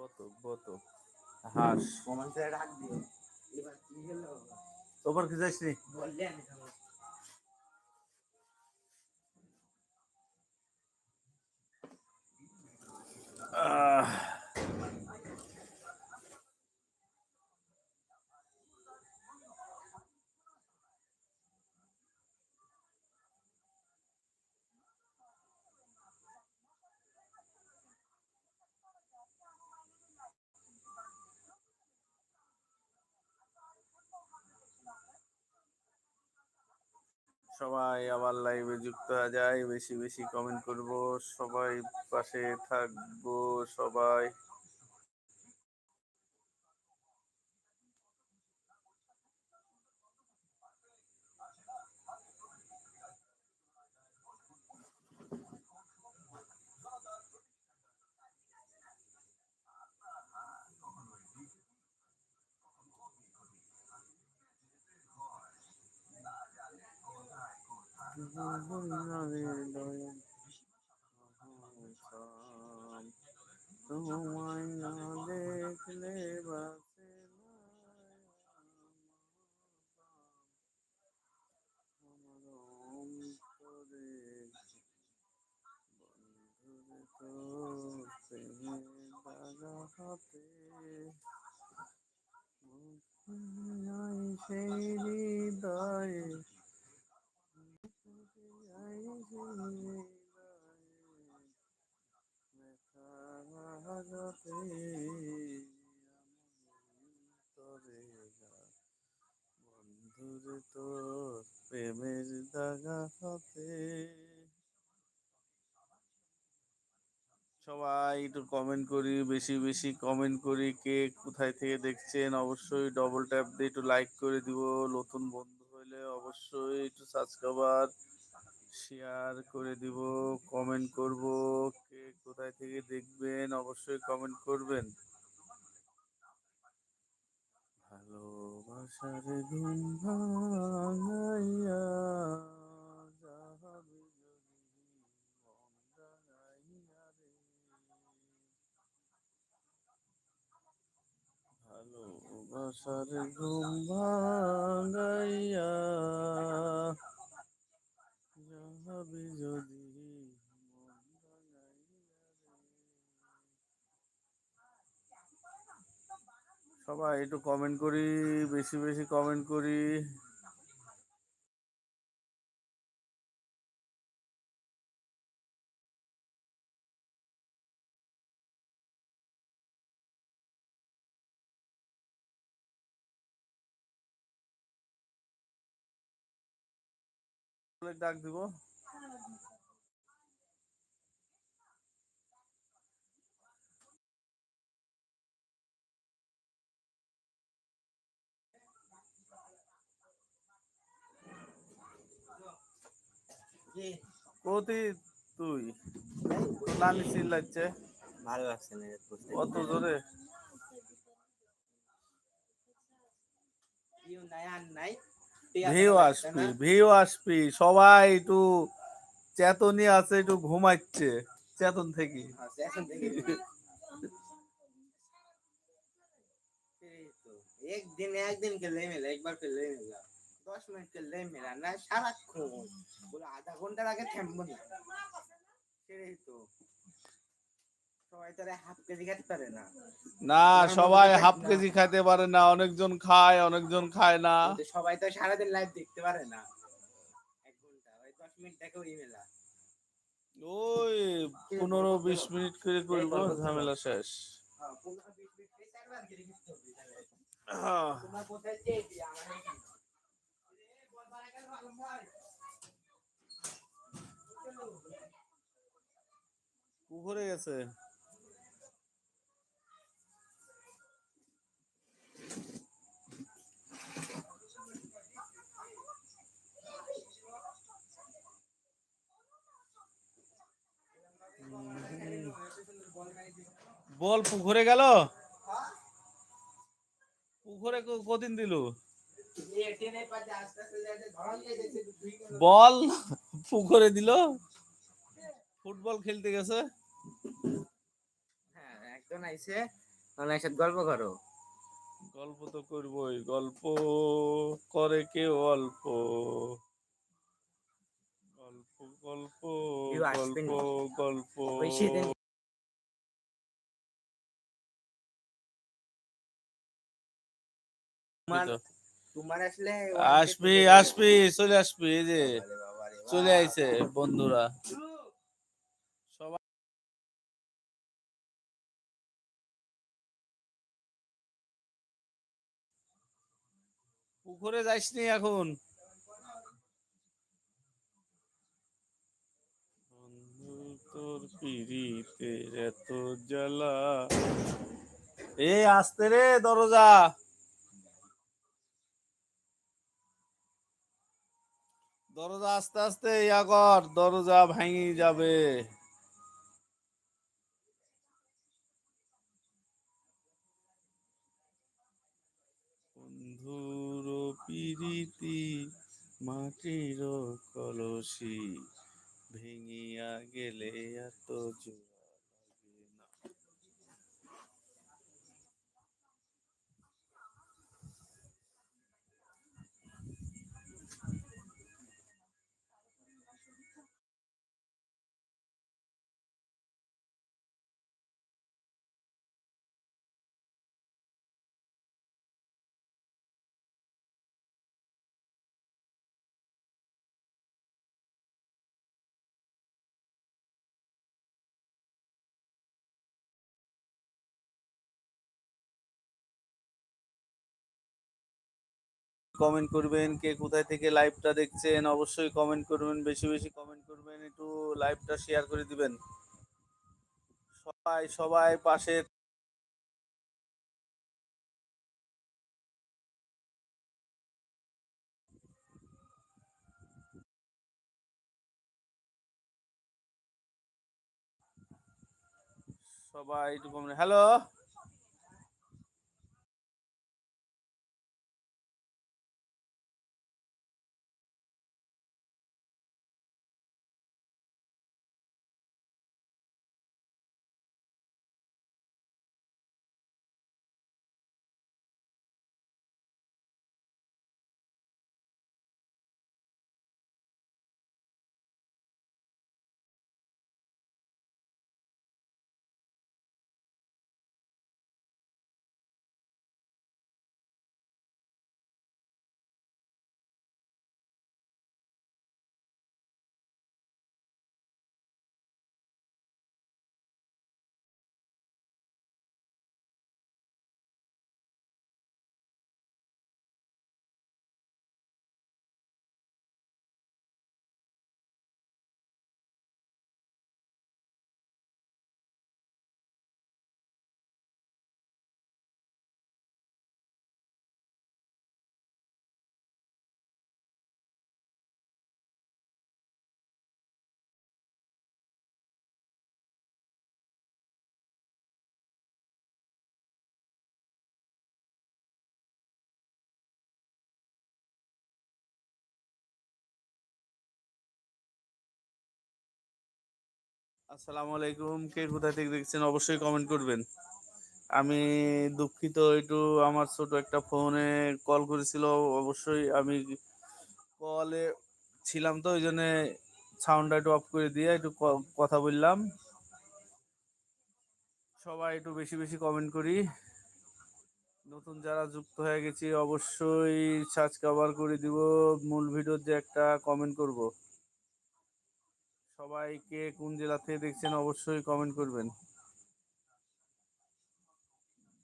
বতক বতক হাঁস। কমেন্টে ডাক দিও এবার কি হলো? তোবার কি যাইছ নি বললে আমি খাব। আহ, সবাই আবার লাইভে যুক্ত হয়ে যায়। বেশি বেশি কমেন্ট করব। সবাই পাশে থাকব সবাই। তোমায় না দেখলে না আমার অন্তরে বন্ধুরে দাগা হাতে সেই হৃদয়ে নাই সেই হৃদয়ে ব্যথাঘাতে অন্তরে তোর প্রেমের দাগা সবাই একটু কমেন্ট করি, বেশি বেশি কমেন্ট করি, কে কোথায় থেকে দেখছেন? অবশ্যই ডবল ট্যাপ দিয়ে একটু লাইক করে দিব। নতুন বন্ধু হইলে অবশ্যই একটু সাবস্ক্রাইবার শেয়ার করে দিব কমেন্ট করব, কে কোথায় থেকে দেখবেন অবশ্যই কমেন্ট করবেন ভালোবাসার ঘুম ভাঙাইয়া যাহাবে। ভালোবাসার ঘুম ভাঙাইয়া যাহাবে যদি। সবাই একটু কমেন্ট করি বেশি বেশি কমেন্ট করি ডাক দিব কি কোথি তুই? নানি চিল্লাচ্ছে। ভালো লাগছে না অত জোরে? ভিউ আসবি ভিউ আসবি। সবাই একটু চেতনই আছে একটু ঘুমাচ্ছে চেতন থেকে। তো, একদিন একদিন খেলে মেলা একবার খেলে মেলা। দশ মিনিট খেললে মেলা না সারাক্ষণ। বলে আধা ঘণ্টার আগে থামবো না। সেটাই তো। সবাই হাফ কেজি না। না সবাই হাফ কেজি খাইতে পারে না অনেকজন খায় অনেকজন খায় না। সবাই তো সারাদিন লাইভ দেখতে পারে না। এক ঘণ্টা ওই দশ মিনিট দেখে ওই মেলা। ওই পনেরো বিশ মিনিট করে করব ঝামেলা শেষ। হ্যাঁ, পুকুরে গেছে। বল পুকুরে গেল? পুকুরে কদিন দিল? বল পুকুরে দিল। ফুটবল খেলতে গেছে। হ্যাঁ একজন আইছে। সাথে গল্প করো। গল্প তো করবই গল্প করে কেউ অল্প। গল্প গল্প গল্প গল্প। তোমার। তোমার আসলে আসবি আসবি চলে আসবি এই যে চলে আইছে বন্ধুরা। পুকুরে যাইসনি এখন? বন্ধু তোর পিড়িতের এত জ্বালা। এই আসতে রে দরজা। দরজা আস্তে আস্তে ইয়া কর, দরজা ভাঙি যাবে। বন্ধুর পিরিতি মাটির কলসি, ভেঙিয়া গেলে এত জোড়া কমেন্ট করবেন, কে কোথায় থেকে লাইভটা দেখছেন, অবশ্যই কমেন্ট করবেন, বেশি বেশি কমেন্ট করবেন, একটু লাইভটা শেয়ার করে দিবেন। সবাই সবাই পাশে সবাই একটু কমেন্ট হ্যালো আসসালামু আলাইকুম। কে কোথা থেকে দেখছেন অবশ্যই কমেন্ট করবেন। আমি দুঃখিত, একটু আমার ছোট একটা ফোনে কল করেছিল, অবশ্যই আমি কলে ছিলাম তো, ওই জন্য সাউন্ডটা একটু অফ করে দিয়ে একটু কথা বললাম। সবাই একটু বেশি বেশি কমেন্ট করি। নতুন যারা যুক্ত হয়ে গেছি, অবশ্যই সার্চ কভার করে দিব। মূল ভিডিওর যে একটা কমেন্ট করব। সবাই কে কোন জেলা থেকে দেখছেন অবশ্যই কমেন্ট করবেন।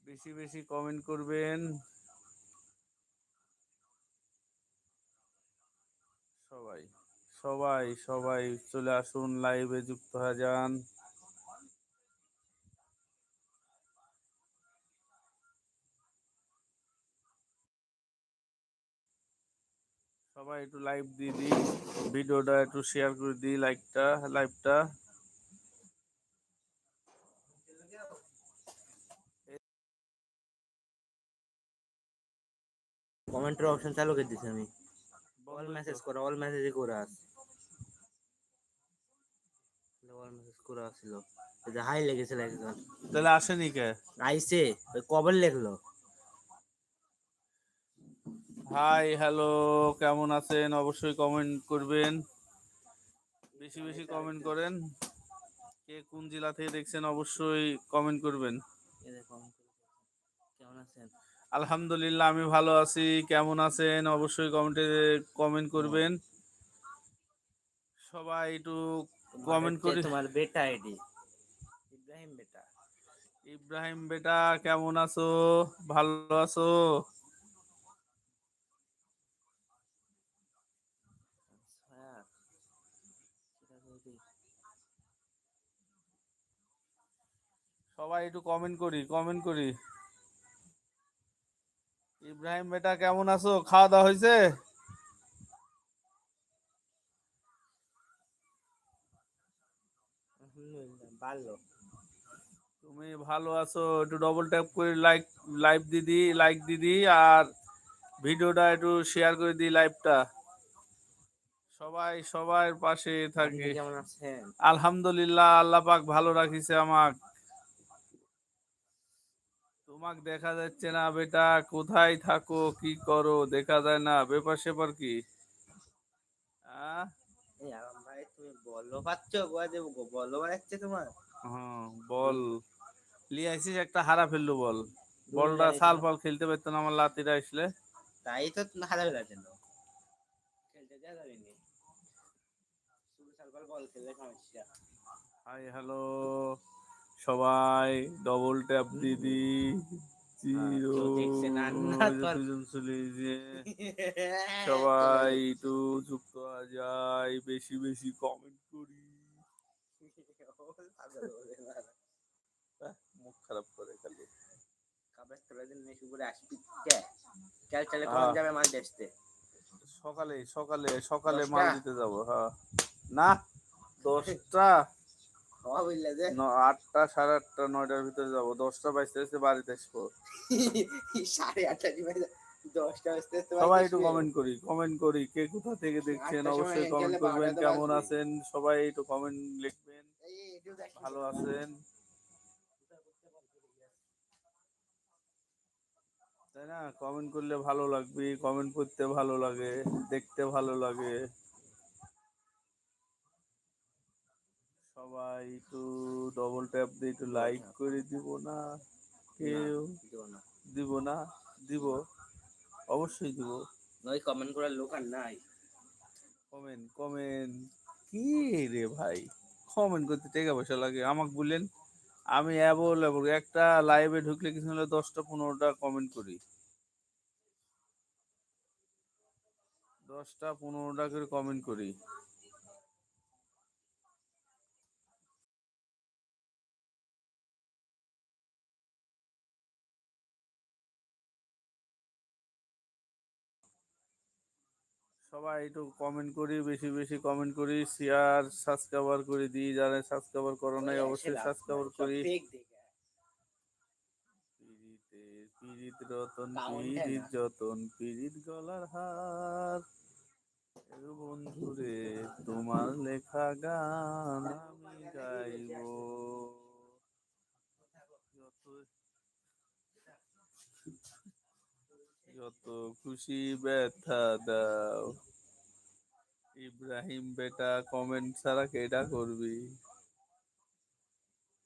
বেশি বেশি কমেন্ট করবেন। সবাই সবাই সবাই চলে আসুন লাইভে যুক্ত হয়ে যান। সবাই একটু লাইভ দিয়ে দিই ভিডিওটা একটু শেয়ার করে দিই লাইকটা লাইভটা কমেন্টের অপশন চালু করে দিছি আমি। All message. করো অল মেসেজই করে আস অল মেসেজ করে যে হাই লেগেছিল একজন। তাহলে আসেনি কে? আইসে ওই কবর লেখলো? হাই হ্যালো কেমন আছেন? অবশ্যই কমেন্ট করবেন। বেশি বেশি কমেন্ট করেন। কে কোন জেলা থেকে দেখছেন অবশ্যই কমেন্ট করবেন। কেমন আছেন? আলহামদুলিল্লাহ আমি ভালো আছি। কেমন আছেন? অবশ্যই কমেন্টে কমেন্ট করবেন। সবাই একটু কমেন্ট করি। তোমার বেটা আইডি। ইব্রাহিম বেটা। ইব্রাহিম বেটা কেমন আছো? ভালো আছো হ্যাঁ সেটা বলবি। সবাই একটু কমেন্ট করি কমেন্ট করি। ইব্রাহিম বেটা কেমন আছো? খাওয়া দাওয়া হয়েছে ভালো। তুমি ভালো আছো? একটু ডবল ট্যাপ করে লাইক লাইভ দিদি লাইক দিদি আর ভিডিওটা একটু শেয়ার করে দিই লাইভটা সবাই সবার পাশে থাকে। আলহামদুলিল্লাহ আল্লাহ পাক ভালো রাখিছে আমাক। তোমাক দেখা যাচ্ছে না বেটা। কোথায় থাকো কি করো দেখা যায় না। ব্যাপার সেপার কি? ভাই তুমি বলো পাচ্ছ বলো বাড়াচ্ছে তোমার? হ্যাঁ বল। লিয়ে আইসিস একটা হারা ফেলল বল। বলটা সাল। ফাল খেলতে পারতো না আমার লাতিরা আসলে। তাই তো হারাবে না জন্য। খেলতে যা যাবিনি শুধু সালবাল বল খেললে সমস্যা। Hi hello. সবাই ডবল ট্যাপ দিদি। জিরো কেউ দেখছে না, না তো আর- দুজন চলে যে সবাই একটু যুক্ত যায় বেশি বেশি কমেন্ট করি। মুখ খারাপ করে খালি। কাবার তোলা দিন মেশু আসবি ক্যাল চালে কখন যাবে মাছ দেখতে সকালে সকালে সকালে? মাল দিতে যাব হ্যাঁ। না দশটা? আটটা সাড়ে আটটা নয়টার ভিতরে যাব। দশটা বাইশটা এসে বাড়িতে আসব। সাড়ে আটটা দিবে দশটা বাজতে তো সবাই একটু কমেন্ট করি কমেন্ট করি কে কোথা থেকে দেখছেন? অবশ্যই কমেন্ট করবেন কেমন আছেন? সবাই একটু কমেন্ট লিখবেন। ভালো আছেন? তাই না? কমেন্ট করলে ভালো লাগবে কমেন্ট করতে ভালো লাগে দেখতে ভালো লাগে। সবাই একটু ডবল ট্যাপ দিয়ে একটু লাইক করে দিব না? কেউ? দিব না? দিব। অবশ্যই দিব। নয় কমেন্ট করার লোক আর নাই। কমেন্ট কমেন্ট কি রে ভাই? কমেন্ট করতে টাকা পয়সা লাগে। আমাকে বললেন আমি অ্যাভেলেবল একটা লাইভে ঢুকলে কিছু হলে দশটা পনেরোটা কমেন্ট করি। দশটা পনেরোটা করে কমেন্ট করি। সবাই একটু কমেন্ট করি বেশি বেশি কমেন্ট করি শেয়ার সাবস্ক্রাইবার করে দিই যারা সাবস্ক্রাইবার করো নাই অবশ্যই সাবস্ক্রাইবার করি। পিরিতে রতন পিরিত যতন পিরিত গলার হার। বন্ধুরে তোমার লেখা গান আমি গাইব। যত খুশি ব্যথা দাও। ইব্রাহিম বেটা কমেন্ট ছাড়া কেটা করবি?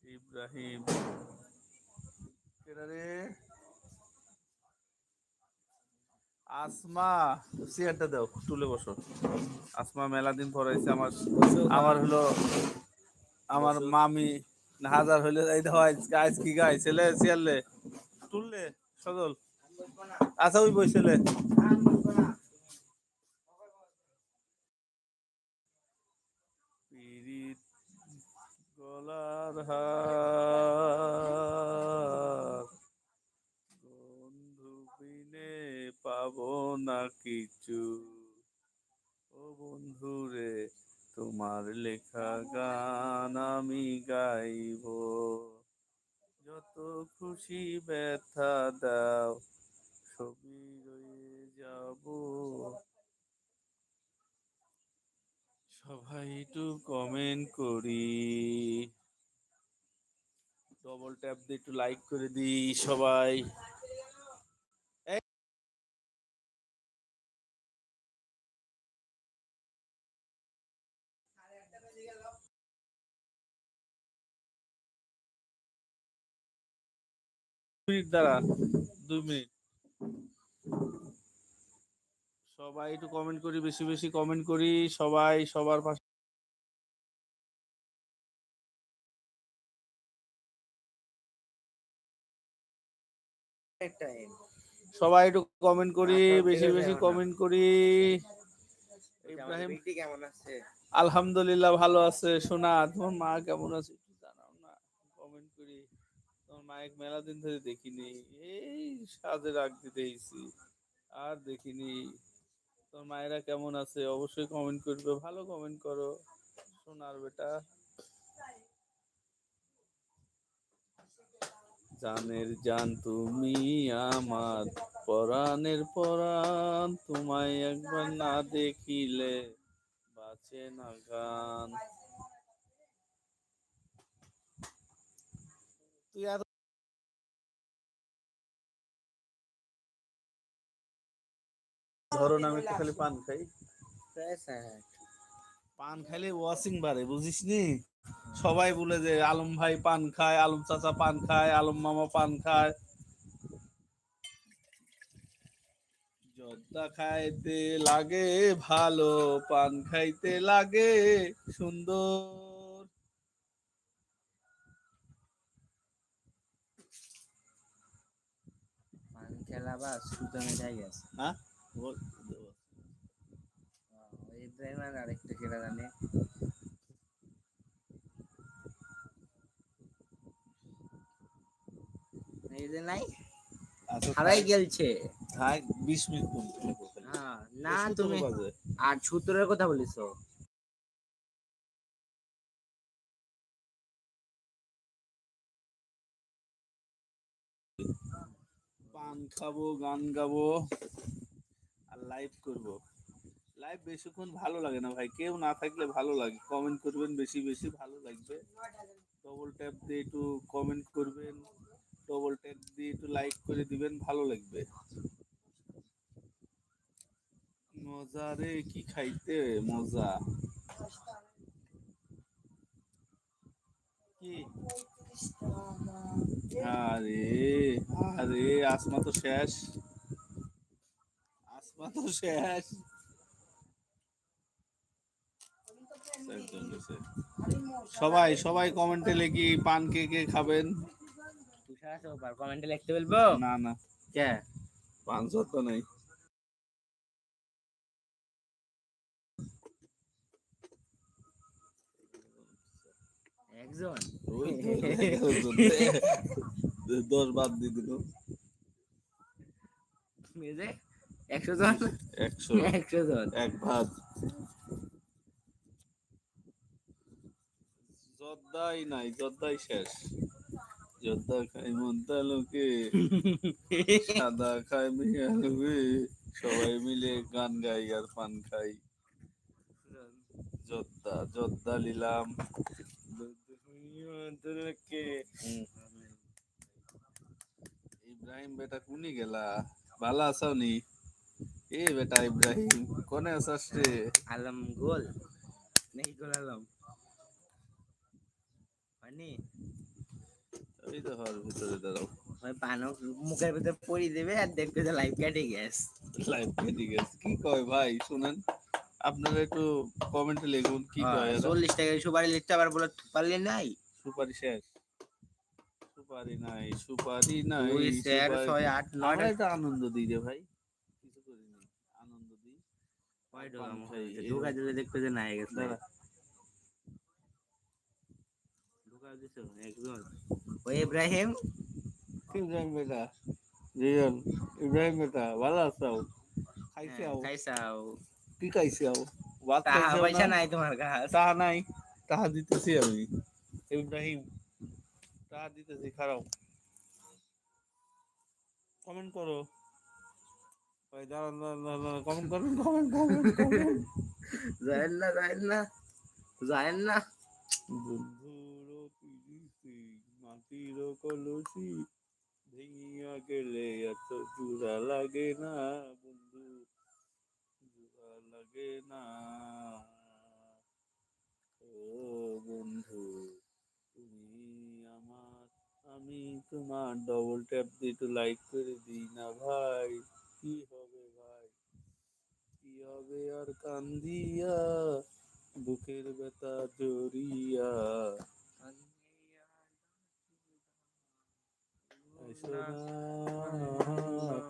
ইব্রাহিম। রে? আসমা চেয়ারটা দাও তুলে বসো। আসমা মেলা দিন পর আইছে আমার আমার হলো আমার মামি হাজার হইলে এই দেখো আজকে আজ কি গাই ছেলে চেয়ারলে তুললে সজল। আচ্ছা ওই বইছেলে হার, বন্ধু বিনে পাবো না কিছু। ও বন্ধু রে, তোমার লেখা গান আমি গাইব। যত খুশি ব্যথা দাও ছবি রয়ে যাব। সবাই একটু কমেন্ট করি। ডবল ট্যাপ দিয়ে একটু লাইক করে দিই সবাই। মিনিট দুই মিনিট সবাই একটু কমেন্ট করি বেশি বেশি কমেন্ট করি সবাই সবার পাশে সবাই একটু কমেন্ট করি বেশি বেশি কমেন্ট করি। ইব্রাহিম কেমন আছে? আলহামদুলিল্লাহ ভালো আছে। সোনা তোমার মা কেমন আছে একটু জানাও না। কমেন্ট করি। তোমার মায়ের মেলা দিন ধরে দেখিনি। এই সাজে রাখ দিতে আর দেখিনি। তোমার মায়েরা কেমন আছে? অবশ্যই কমেন্ট করবে। ভালো কমেন্ট করো। সোনার বেটা। জানের জান তুমি আমার, পরাণের পরাণ তোমায় একবার না দেখিলে বাঁচে না গান। তুই ধরুন আমি একটু খালি পান খাই। পান খাইলে ওয়াশিং বাড়ে বুঝিস নি সবাই বলে যে আলম ভাই পান খায় আলম চাচা পান খায় আলম মামা পান খায়। জর্দা খাইতে লাগে ভালো পান খাইতে লাগে সুন্দর। পান খেলা বা সুতমে যাই গেছে হ্যাঁ? ইব্রাহিম আর আরেকটা খেলা জানে এই যে নাই? আচ্ছা, হারাই গেলছে। থাক মিনিট। হ্যাঁ না তুমি আর সূত্রের কথা বলিছো। পান খাব গান গাবো। লাইভ করব। লাইভ বেশিক্ষণ ভালো লাগে না ভাই। কেউ না থাকলে ভালো লাগে। কমেন্ট করবেন বেশি বেশি ভালো লাগবে। ডবল ট্যাপ দিয়ে একটু কমেন্ট করবেন। ডবল ট্যাপ দিয়ে একটু লাইক করে দিবেন ভালো লাগবে। মজা রে কি খাইতে? মজা। কি? আরে আরে আসমা তো শেষ। শেষ সবাই সবাই কমেন্টে লেখি পান কে কে খাবেন? কমেন্টে লিখতে বলব? না না। কে? পান নেই। একজন? তো, এগারো জন। দশ বাদ দিয়ে দিল। যে একশো জন? একশো একশো জন। এক ভাত জর্দাই নাই জর্দাই শেষ। জর্দা খাই মন্তা লোকে সাদা খাই মিয়া লোকে সবাই মিলে গান গাই আর পান খাই। জর্দা জর্দা নিলাম ইব্রাহিম বেটা কুনি গেলা? ভালো আসাও নি? এ বেটা ইব্রাহিম কোনে আসাস রে? আলম গোল নেই গোল আলম। হয়নি? ওই তো হওয়ার ভিতরে দাঁড়াও। ওই পানো মুখের ভিতরে পরি দেবে আর দেখবে যে লাইফ কেটে গেছে। লাইভ কেটে গেছে। কি কয় ভাই শুনেন? আপনারা একটু কমেন্টে লিখুন কি কয় এরা? চল্লিশ টাকা সুপারি লিখতে আবার বলে পারলে নাই? সুপারি শেষ। সুপারি নাই সুপারি নাই ছয় আট নয়টা আনন্দ দিই রে ভাই কিছু করিনি আনন্দ দিই কয় পান ঢোকা খাই, এই ঢোকা দিলে দেখবে যে নাই গেছে। দাঁড়া, দিছো একজন। ওই ইব্রাহিম? ইব্রাহিম বেটা? রিয়াল ইব্রাহিম বেটা ভালো আছো? খাইছে হ্যাঁ, খাইছাও কি খাইছে আও? ভাত পয়সা নাই তোমার কাছে। টাকা নাই। টাকা দিতেছি আমি। ইব্রাহিম টাকা দিতেছি খারাপ কমেন্ট করো। ভাই দাঁড়ান দাঁড়ান দাঁড়ান কমেন্ট করুন কমেন্ট কমেন্ট কমেন্ট যায়েন না যায়েন না যায়েন না। বন্ধুর পিড়িতে মাটির কলসি ভেঙিয়া গেলে এত জোড়া লাগে না বন্ধু জোড়া লাগে না। ও বন্ধু তুমি আমার আমি তোমার ডবল ট্যাপ দিয়ে একটু লাইক করে দিই না ভাই কি কি হবে আর কান্দিয়া, বুকের ব্যথা জড়িয়া।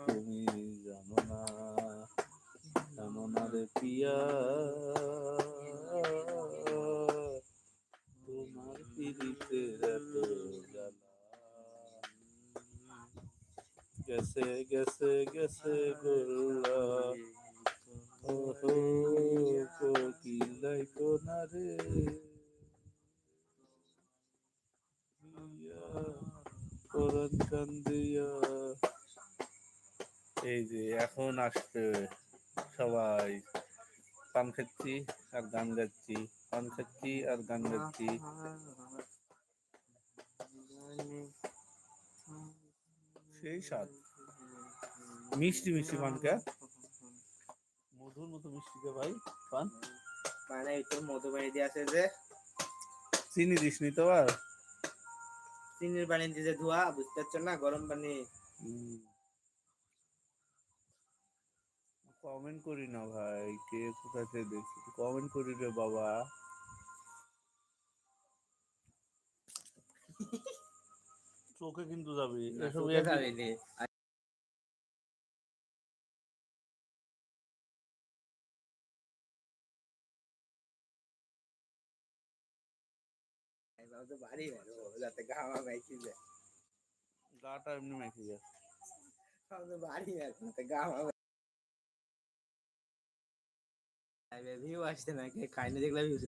তুমি জানো না জানো না রে পিয়া। তোমার পিড়িতে এত গেছে গেছে গেছে গোল্লা। এই যে এখন আসবে সবাই। পান খাচ্ছি আর গান গাচ্ছি, পান খাচ্ছি আর গান গাচ্ছি। সেই স্বাদ। মিষ্টি মিষ্টি পান পানকা মধুর মতো মিষ্টি কে ভাই পান। মানে একটু মধুবাড়ি দিয়ে আছে যে চিনি দিস নি তো আর। চিনির পানি দিয়ে যে ধোয়া বুঝতে পারছ না গরম পানি। কমেন্ট করি না ভাই কে কোথা থেকে দেখছি? কমেন্ট করি রে বাবা। চোখে কিন্তু যাবে এসব চোখে তো বাড়ি বেরো, যাতে গাওয়া মাইকি যায়। গাটা এমনি মেখে যায়। সব তো বাড়ি বেরো, যাতে গাওয়া ভিউ আসছে না কে খাইনি দেখলে ভিউ